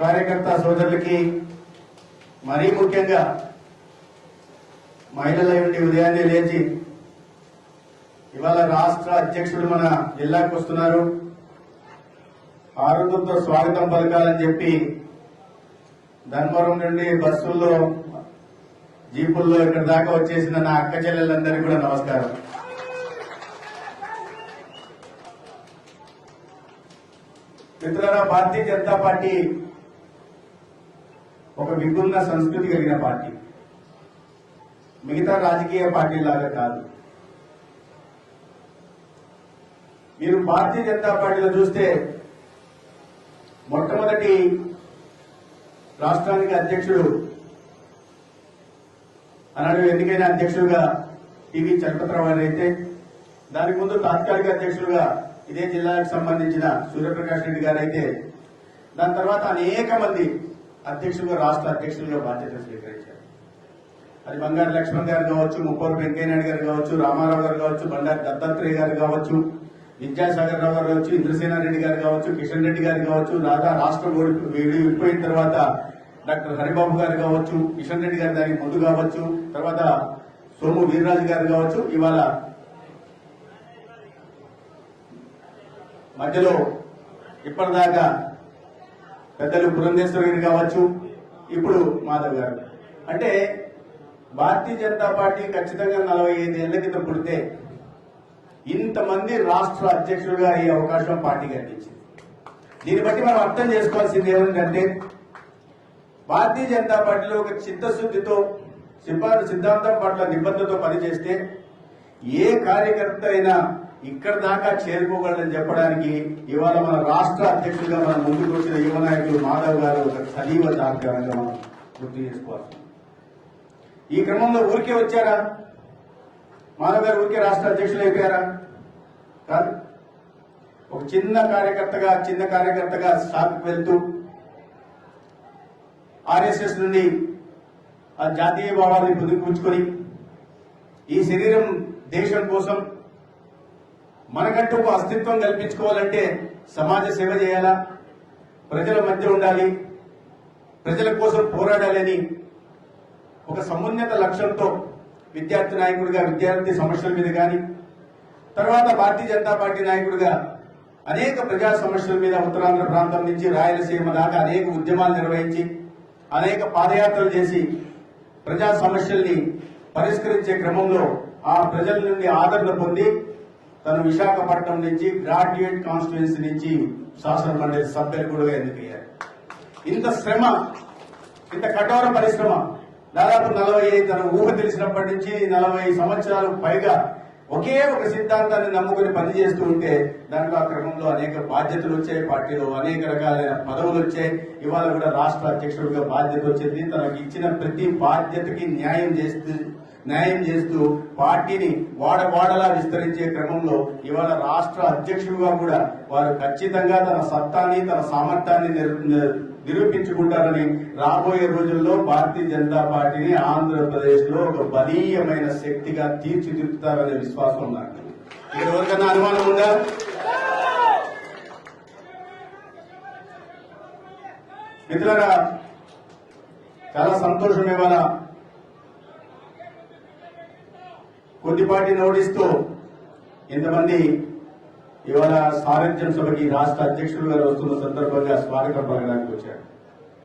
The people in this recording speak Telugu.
కార్యకర్త సోదరులకి మరీ ముఖ్యంగా మహిళల నుండి ఉదయాన్నే లేచి ఇవాళ రాష్ట్ర అధ్యక్షుడు మన జిల్లాకు వస్తున్నారు. ఆరోగ్యంతో స్వాగతం పలకాలని చెప్పి ధర్మవరం నుండి బస్సుల్లో జీపుల్లో ఇక్కడ దాకా వచ్చేసిన నా అక్క చెల్లెలందరికీ కూడా నమస్కారం. మిత్రులారా భారతీయ జనతా పార్టీ ఒక విభిన్న సంస్కృతి కలిగిన పార్టీ. మిగతా రాజకీయ పార్టీలాగా కాదు. మీరు భారతీయ జనతా పార్టీలో చూస్తే మొట్టమొదటి రాష్ట్రానికి అధ్యక్షుడు అన్నాడు. ఎన్నికైన అధ్యక్షుడుగా టీవీ చలపతిరావు అయితే దానికి ముందు తాత్కాలిక అధ్యక్షులుగా ఇదే జిల్లాకు సంబంధించిన సూర్యప్రకాష్ రెడ్డి గారు అయితే దాని తర్వాత అనేక మంది అధ్యక్షులుగా రాష్ట్ర అధ్యక్షులుగా బాధ్యతలు స్వీకరించారు. అది బంగారు లక్ష్మణ్ గారు కావచ్చు ముప్పూరు వెంకయ్యనాయుడు గారు కావచ్చు రామారావు గారు కావచ్చు బండారు దత్తాత్రేయ గారు కావచ్చు విద్యాసాగర్ రావు గారు కావచ్చు ఇంద్రసేనారెడ్డి గారు కావచ్చు కిషన్ రెడ్డి గారు కావచ్చు రాధా రాష్ట్రం విడిపోయిన తర్వాత డాక్టర్ హరిబాబు గారు కావచ్చు కిషన్ రెడ్డి గారు దానికి ముందు కావచ్చు తర్వాత సోము వీర్రాజు గారు కావచ్చు ఇవాళ మధ్యలో ఇప్పటిదాకా పెద్దలు పురంధేశ్వరి కావచ్చు. ఇప్పుడు మాధవ్ గారు. అంటే భారతీయ జనతా పార్టీ ఖచ్చితంగా నలభై ఐదు ఏళ్ళ క్రితం పుడితే ఇంతమంది రాష్ట్ర అధ్యక్షులుగా అయ్యే అవకాశం పార్టీకి అందించింది దీన్ని బట్టి మనం అర్థం చేసుకోవాల్సింది ఏమిటంటే భారతీయ జనతా పార్టీలో ఒక చిత్తశుద్ధితో సిబ్బంది సిద్ధాంతం పట్ల నిబద్ధతో పనిచేస్తే ఏ కార్యకర్త అయినా ఇక్కడ దాకా చేరుకోగలని చెప్పడానికి ఇవాళ మన రాష్ట్ర అధ్యక్షుడిగా మనం ముందుకు వచ్చిన యువ నాయకులు మాధవ్ గారు ఒక సజీవ దాఖలంగా మనం గుర్తు చేసుకోవాలి. ఈ క్రమంలో ఊరికే వచ్చారా? మాధవ్ గారు ఊరికే రాష్ట్ర అధ్యక్షులు అయిపోయారా? కాదు. ఒక చిన్న కార్యకర్తగా చిన్న కార్యకర్తగా సాగుకు వెళ్తూ ఆర్ఎస్ఎస్ నుండి ఆ జాతీయ భావాన్ని పుదుపుచ్చుకొని ఈ శరీరం దేశం కోసం మనకంటూ ఒక అస్తిత్వం కల్పించుకోవాలంటే సమాజ సేవ చేయాలా? ప్రజల మధ్య ఉండాలి. ప్రజల కోసం పోరాడాలని ఒక సమున్నత లక్ష్యంతో విద్యార్థి నాయకుడిగా విద్యార్థి సమస్యల మీద కానీ తర్వాత భారతీయ జనతా పార్టీ నాయకుడిగా అనేక ప్రజా సమస్యల మీద ఉత్తరాంధ్ర ప్రాంతం నుంచి రాయలసీమ దాకా అనేక ఉద్యమాలు నిర్వహించి అనేక పాదయాత్రలు చేసి ప్రజా సమస్యల్ని పరిష్కరించే క్రమంలో ఆ ప్రజల నుండి ఆదరణ పొంది తను విశాఖపట్నం నుంచి గ్రాడ్యుయేట్ కాన్స్టిట్యున్సీ నుంచి శాసన మండలి సభ్యులు కూడా ఎన్నికయ్యారు ఇంత శ్రమ ఇంత కఠోర పరిశ్రమ దాదాపు నలభై తన ఊహ తెలిసినప్పటి నుంచి నలభై సంవత్సరాలు పైగా ఒకే ఒక సిద్ధాంతాన్ని నమ్ముకుని పనిచేస్తూ ఉంటే దానికి ఆ క్రమంలో అనేక బాధ్యతలు వచ్చాయి పార్టీలో అనేక రకాలైన పదవులు వచ్చాయి. ఇవాళ కూడా రాష్ట్ర అధ్యక్షుడిగా బాధ్యత వచ్చింది. తనకు ఇచ్చిన ప్రతి బాధ్యతకి న్యాయం చేస్తూ న్యాయం చేస్తూ పార్టీని వాడవాడలా విస్తరించే క్రమంలో ఇవాళ రాష్ట్ర అధ్యక్షుడిగా కూడా వారు ఖచ్చితంగా తన సత్తాన్ని తన సామర్థ్యాన్ని నిరూపించుకుంటారని రాబోయే రోజుల్లో భారతీయ జనతా పార్టీని ఆంధ్రప్రదేశ్లో ఒక బలీయమైన శక్తిగా తీర్చిదిద్దుతారనే విశ్వాసం నాకు. ఇది ఎవరికన్నా అనుమానం ఉందా? మిత్రులారా చాలా సంతోషం ఇవాళ కొద్దిపాటి నోటిస్తూ ఇంతమంది ఇవాళ సారథ్యం సభకి రాష్ట్ర అధ్యక్షులు గారు వస్తున్న సందర్భంగా స్వాగతం పలకడానికి వచ్చారు.